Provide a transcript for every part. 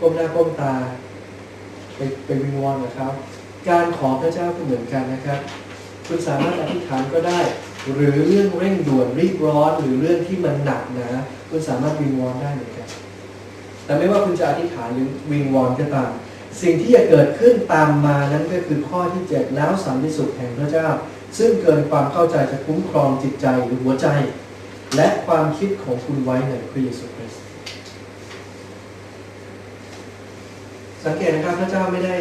ก้มหน้าก้มตา ไปไปวิงวอนกับเขาการขอพระเจ้าก็เหมือนกันนะครับ คุณสามารถอธิษฐานก็ได้ หรือเรื่องเร่งด่วนรีบร้อนหรือเรื่องที่มันหนักนะคุณสามารถวิงวอนได้เหมือนกัน แต่ไม่ว่าคุณจะอธิษฐานหรือวิงวอนก็ตาม สิ่งที่จะเกิดขึ้นตามมานั้นก็คือข้อที่เจ็ดแล้วสันติสุขแห่งพระเจ้า ซึ่งเกินความเข้าใจจะคุ้มครองจิตใจหรือหัวใจ และความคิดของคุณไว้ในพระเยซูคริ สังเกตนะครับพระเจ้าไม่ได้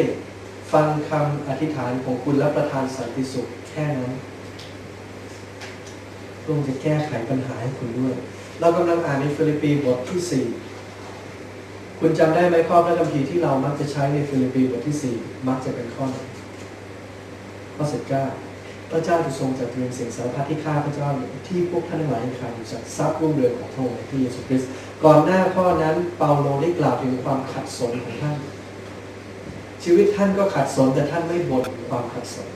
ฟังคำอธิษฐานของคุณและประทานสันติสุขแค่นั้นพระองค์จะแก้ไขปัญหาให้คุณด้วย เรากำลังอ่านในฟิลิปปีบทที่ 4 คุณจำได้ไหมข้อพระคัมภีร์ที่เรามักจะใช้ในฟิลิปปีบทที่ 4 มักจะเป็นข้อไหนข้อ19พระเจ้าจะทรงจัดเตรียมสิ่งสารพัดที่ข้าพระเจ้าที่พวกท่านหลายขาดอยู่จากทรัพย์รุ่งเรืองของพระองค์ในพระเยซูคริสต์ก่อนหน้าข้อนั้นเปาโลได้กล่าวถึงความขัดสนของท่าน ชีวิตท่านก็ขัดสนแต่ท่านไม่บ่นถึงความขัดสน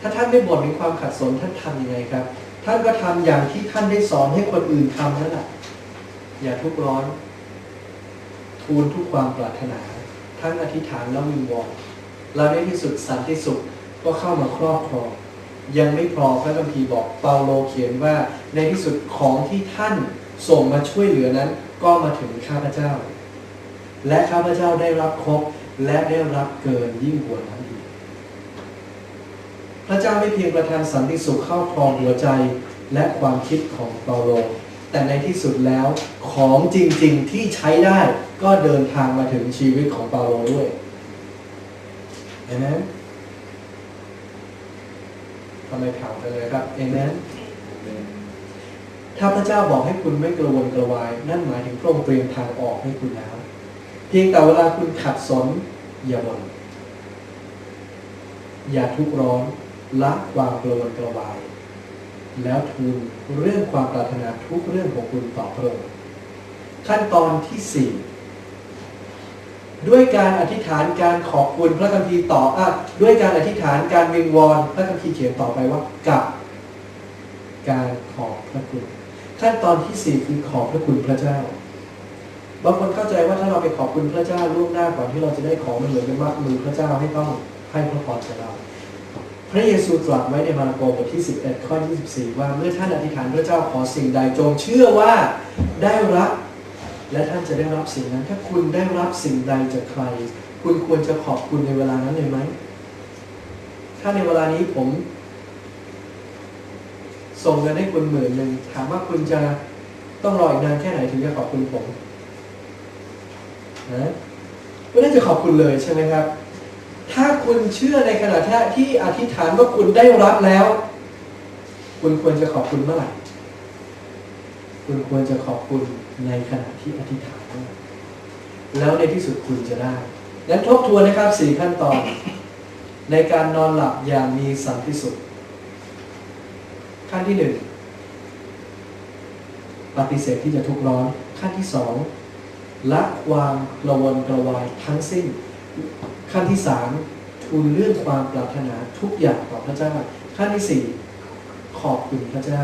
ถ้าท่านไม่บ่นถึงความขัดสนท่านทำยังไงครับ ท่านก็ทำอย่างที่ท่านได้สอนให้คนอื่นทำนั่นแหละอย่าทุกร้อน ทูลทุกความปรารถนา ทั้งอธิษฐานแล้ววิงวอนแล้วในที่สุดสันติสุขก็เข้ามาครอบครองยังไม่พอพระคัมภีร์บอกเปาโลเขียนว่าในที่สุดของที่ท่านส่งมาช่วยเหลือนั้น ก็มาถึงข้าพเจ้า และข้าพเจ้าได้รับครบ และได้รับเกินยิ่งกว่านั้นอีก พระเจ้าไม่เพียงประทานสันติสุขเข้าครองหัวใจและความคิดของเปาโล แต่ในที่สุดแล้วของจริงๆที่ใช้ได้ก็เดินทางมาถึงชีวิตของเปาโลด้วยเห็นทำไมถามกันเลยครับเอเมนถ้าพระเจ้าบอกให้คุณไม่กระวนกระวาย นั่นหมายถึงพระองค์เตรียมทางออกให้คุณแล้ว เพียงแต่เวลาคุณขัดสน อย่าบ่นอย่าทุกร้อนละความกระวนกระวาย แล้วทูลเรื่องความปรารถนาทุกเรื่องของคุณต่อพระองค์ขั้นตอนที่สี่ด้วยการอธิษฐานการขอบคุณพระคัมภีร์ต่ออะด้วยการอธิษฐานการวิงวอนพระคัมภีร์เขียนต่อไปว่ากับ การขอบพระคุณ ขั้นตอนที่สี่คือขอบพระคุณพระเจ้า บางคนเข้าใจว่าถ้าเราไปขอบคุณพระเจ้าล่วงหน้าก่อนที่เราจะได้ของมันเหมือนกันว่ามือพระเจ้าให้ต้องให้พระพรแก่เรา พระเยซูตรัสไว้ในมาระโกบทที่ 11 ข้อ 24 ว่าเมื่อท่านอธิษฐานพระเจ้าขอสิ่งใดจงเชื่อว่าได้รับ และท่านจะได้รับสิ่งนั้น ถ้าคุณได้รับสิ่งใดจากใคร คุณควรจะขอบคุณในเวลานั้นเลยไหมถ้าในเวลานี้ผม ส่งเงินให้คุณหมื่นหนึ่งถามว่าคุณจะต้องรออีกนานแค่ไหนถึงจะขอบคุณผม นะก็น่าจะขอบคุณเลยใช่ไหมครับ ถ้าคุณเชื่อในขณะที่อธิษฐานว่าคุณได้รับแล้ว คุณควรจะขอบคุณเมื่อไหร่คุณควรจะขอบคุณในขณะที่อธิษฐาน แล้วในที่สุดคุณจะได้งั้นทบทวนนะครับสี่ขั้นตอน ในการนอนหลับอย่างมีสันติสุข ขั้นที่หนึ่งปฏิเสธที่จะทุกข์ร้อน ขั้นที่สอง ละความกระวนกระวายทั้งสิ้น ขั้นที่สามทูลเรื่องความปรารถนาทุกอย่างต่อพระเจ้า ขั้นที่สี่ขอบคุณพระเจ้า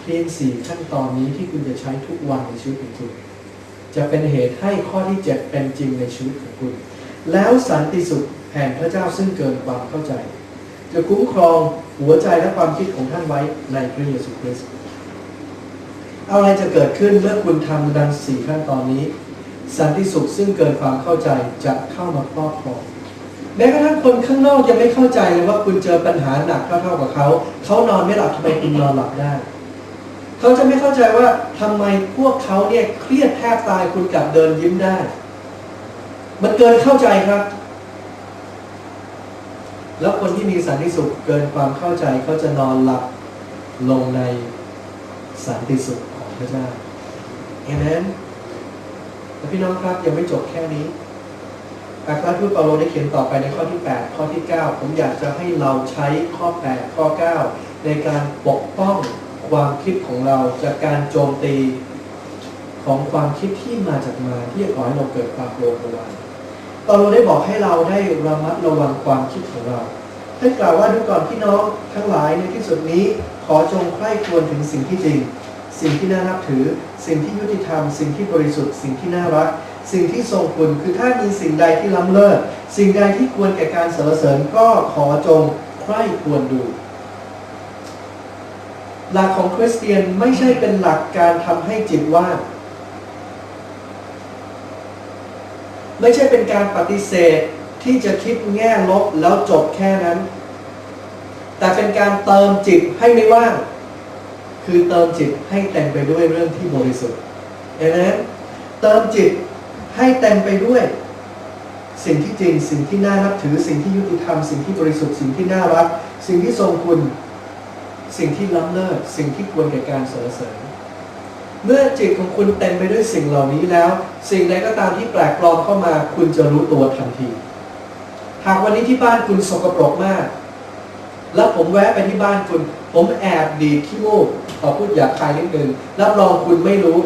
เพียงสี่ขั้นตอนนี้ที่คุณจะใช้ทุกวันในชีวิตของคุณ จะเป็นเหตุให้ข้อที่เจ็ดเป็นจริงในชีวิตของคุณ แล้วสันติสุขแห่งพระเจ้าซึ่งเกินความเข้าใจ จะคุ้มครองหัวใจและความคิดของท่านไว้ในพระเยซูคริสต์อะไรจะเกิดขึ้นเมื่อคุณทำดังสี่ขั้นตอนนี้ สันติสุขซึ่งเกินความเข้าใจจะเข้ามาครอบครองแม้กระทั่งคนข้างนอกยังไม่เข้าใจเลยว่าคุณเจอปัญหาหนักเท่าๆกับเขา เขานอนไม่หลับทำไมคุณนอนหลับได้ เขาจะไม่เข้าใจว่าทำไมพวกเขาเนี่ยเครียดแทบตายคุณกลับเดินยิ้มได้ มันเกินเข้าใจครับ แล้วคนที่มีสันติสุขเกินความเข้าใจเขาจะนอนหลับลงในสันติสุขของพระเจ้าเอเมน แต่พี่น้องครับยังไม่จบแค่นี้อัครทูตเปาโลได้เขียนต่อไปในข้อที่ 8 ข้อที่ 9 ผมอยากจะให้เราใช้ข้อ 8 ข้อ 9 ในการปกป้องความคิดของเราจากการโจมตีของความคิดที่มาจากมาที่จะขอให้เราเกิดความโกรธกระวาเปาโลได้บอกให้เราได้ระมัดระวังความคิดของเราท่านกล่าวว่าดูก่อนพี่น้องทั้งหลายในที่สุดนี้ขอจงใคร่ครวญถึงสิ่งที่จริง สิ่งที่น่านับถือ สิ่งที่ยุติธรรม สิ่งที่บริสุทธิ์ สิ่งที่น่ารัก สิ่งที่ทรงคุณคือถ้ามีสิ่งใดที่ล้ำเลิศสิ่งใดที่ควรแก่การสรรเสริญก็ขอจงใคร่ควรดู หลักของคริสเตียนไม่ใช่เป็นหลักการทำให้จิตว่างไม่ใช่เป็นการปฏิเสธที่จะคิดแง่ลบแล้วจบแค่นั้น แต่เป็นการเติมจิตให้ไม่ว่าง คือเติมจิตให้เต็มไปด้วยเรื่องที่บริสุทธิ์เห็นไหมเติมจิตให้เต็มไปด้วย สิ่งที่จริง สิ่งที่น่านับถือ สิ่งที่ยุติธรรม สิ่งที่บริสุทธิ์ สิ่งที่น่ารัก สิ่งที่ทรงคุณ สิ่งที่ล้ำเลิศ สิ่งที่ควรแก่การสรรเสริญ เมื่อจิตของคุณเต็มไปด้วยสิ่งเหล่านี้แล้ว สิ่งใดก็ตามที่แปลกปลอมเข้ามา คุณจะรู้ตัวทันที หากวันนี้ที่บ้านคุณสกปรกมาก แล้วผมแวะไปที่บ้านคุณ ผมแอบดีดขี้มูกขอพูดอยากคายนิดนึงรับรองคุณไม่รู้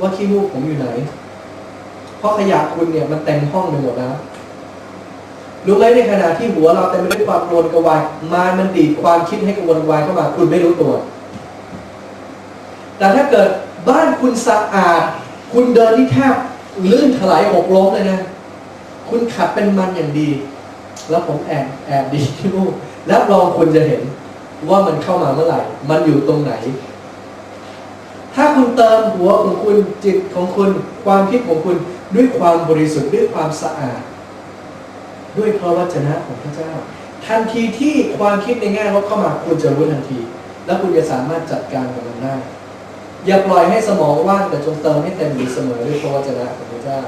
ว่าขี้มูกผมอยู่ไหน เพราะขยะคุณเนี่ยมันเต็มห้องไปหมดแล้วรู้ไหมในขณะที่หัวเราเต็มไปด้วยความกระวนกวายมารมันดีดความคิดให้กวนวายเข้ามาคุณไม่รู้ตัว แต่ถ้าเกิดบ้านคุณสะอาด คุณเดินที่แทบลื่นถลายหกล้มเลยนะ คุณขัดเป็นมันอย่างดี แล้วผมแอบแอบดีที่มูกแล้วลองคุณจะเห็น ว่ามันเข้ามาเมื่อไหร่ มันอยู่ตรงไหน ถ้าคุณเติมหัวของคุณจิตของคุณ ความคิดของคุณด้วยความบริสุทธิ์ด้วยความสะอาด ด้วยพระวจนะของพระเจ้า ทันทีที่ความคิดในแง่ลบเข้ามาคุณจะรู้ทันที แล้วคุณจะสามารถจัดการกับมันได้ อย่าปล่อยให้สมองว่างแต่จงเติมให้เต็มอยู่เสมอด้วยพระวจนะของพระเจ้า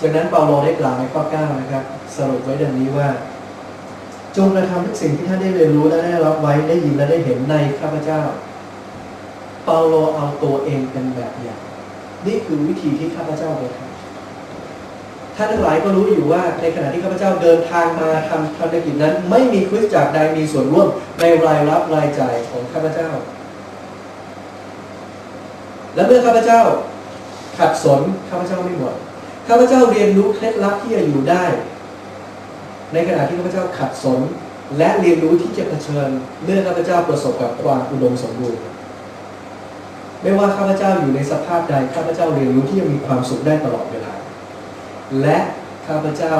จากนั้นเปาโลได้กล่าวในข้อ9นะครับ สรุปไว้ดังนี้ว่า จงกระทำทุกสิ่งที่ท่านได้เรียนรู้และได้รับไว้ได้ยินและได้เห็นในข้าพเจ้า เปาโลเอาตัวเองเป็นแบบอย่าง นี่คือวิธีที่ข้าพเจ้าไปทำท่านทั้งหลายก็รู้อยู่ว่าในขณะที่ข้าพเจ้าเดินทางมาทำภารกิจนั้น ไม่มีคริสตจักรใดมีส่วนร่วมในรายรับรายจ่ายของข้าพเจ้า และเมื่อข้าพเจ้าขัดสนข้าพเจ้าไม่หมดข้าพเจ้าเรียนรู้เคล็ดลับที่จะอยู่ได้ ในขณะที่ข้าพเจ้าขัดสน และเรียนรู้ที่จะเผชิญเมื่อข้าพเจ้าประสบกับความอุดมสมบูรณ์ ไม่ว่าข้าพเจ้าอยู่ในสภาพใดข้าพเจ้าเรียนรู้ที่จะมีความสุขได้ตลอดเวลา และข้าพเจ้า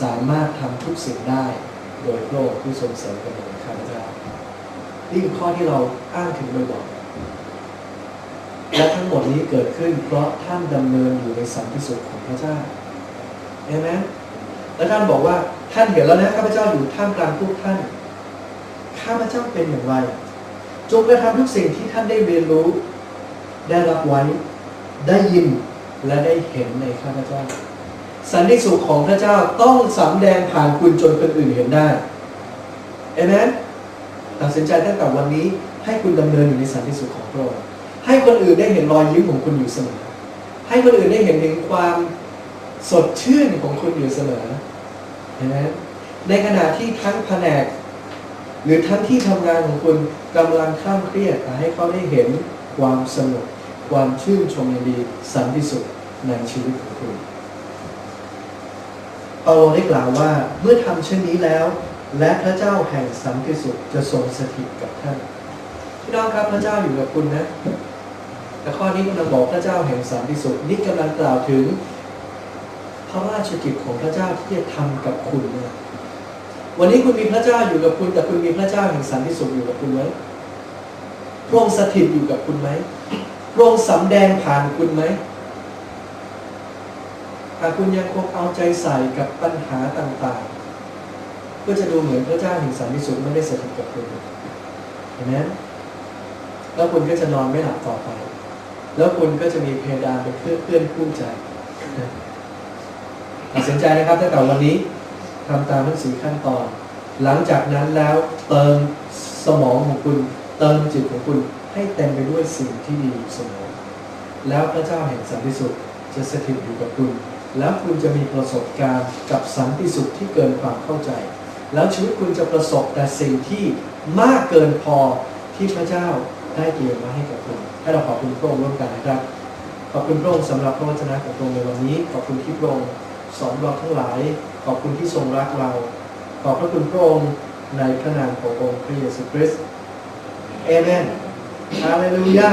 สามารถทำทุกสิ่งได้โดยพระองค์ผู้ทรงเสริมกำลังข้าพเจ้านี่คือข้อที่เราอ้างถึงบ่อยๆและทั้งหมดนี้เกิดขึ้นเพราะท่านดำเนินอยู่ในสันติสุขของพระเจ้าเห็นไหม และท่านบอกว่าท่านเห็นแล้วนะข้าพเจ้าอยู่ท่ามกลางพวกท่าน ข้าพเจ้าเป็นอย่างไร จงกระทำทุกสิ่งที่ท่านได้เรียนรู้ ได้รับไว้ ได้ยินและได้เห็นในข้าพเจ้า สันติสุขของพระเจ้าต้องสำแดงผ่านคุณจนคนอื่นเห็นได้เอเมนตัดสินใจตั้งแต่วันนี้ให้คุณดำเนินอยู่ในสันติสุขของพระองค์ให้คนอื่นได้เห็นรอยยิ้มของคุณอยู่เสมอ ให้คนอื่นได้เห็นถึงความสดชื่นของคุณอยู่เสมอ ไหมในขณะที่ทั้งแผนก หรือทั้งที่ทำงานของคุณกำลังข้ามเครียดแต่ให้เขาได้เห็นความสงบความชื่นชมยินดีสันติสุขในชีวิตของคุณเปาโลได้กล่าวว่าเมื่อทำเช่นนี้แล้ว และพระเจ้าแห่งสันติสุขจะทรงสถิตกับท่านพี่น้องครับพระเจ้าอยู่กับคุณนะแต่ข้อนี้กำลังบอกพระเจ้าแห่งสันติสุขนี่กำลังกล่าวถึง พระราชกิจของพระเจ้าที่จะทำกับคุณเนี่ยวันนี้คุณมีพระเจ้าอยู่กับคุณ แต่คุณมีพระเจ้าแห่งสันติสุขอยู่กับคุณไหมพระองค์สถิตอยู่กับคุณไหมพระองค์สำแดงผ่านคุณไหมหากคุณยังคงเอาใจใส่กับปัญหาต่างๆ ก็จะดูเหมือนพระเจ้าแห่งสันติสุขไม่ได้สถิตกับคุณเห็นไหมแล้วคุณก็จะนอนไม่หลับต่อไป แล้วคุณก็จะมีเพดานเป็นเพื่อนเพื่อนคู่ใจ ตัดสินใจนะครับตั้งแต่วันนี้ทำตามทั้งสี่ขั้นตอน หลังจากนั้นแล้วเติมสมองของคุณ เติมจิตของคุณให้เต็มไปด้วยสิ่งที่ดีเสมอแล้วพระเจ้าแห่งสันติสุขจะสถิตอยู่กับคุณ แล้วคุณจะมีประสบการณ์กับสันติสุขที่เกินความเข้าใจ แล้วชีวิตคุณจะประสบแต่สิ่งที่มากเกินพอที่พระเจ้าได้เตรียมมาให้กับคุณให้เราขอบคุณพระองค์ร่วมกันนะครับ ขอบคุณพระองค์สำหรับพระวจนะของพระองค์ในวันนี้ ขอบคุณที่พระองค์ สอนเราทั้งหลาย ขอบคุณที่ทรงรักเรา ขอบพระคุณพระองค์ในพระนามขององค์พระเยซูคริสต์เอเมนฮาเลลูยา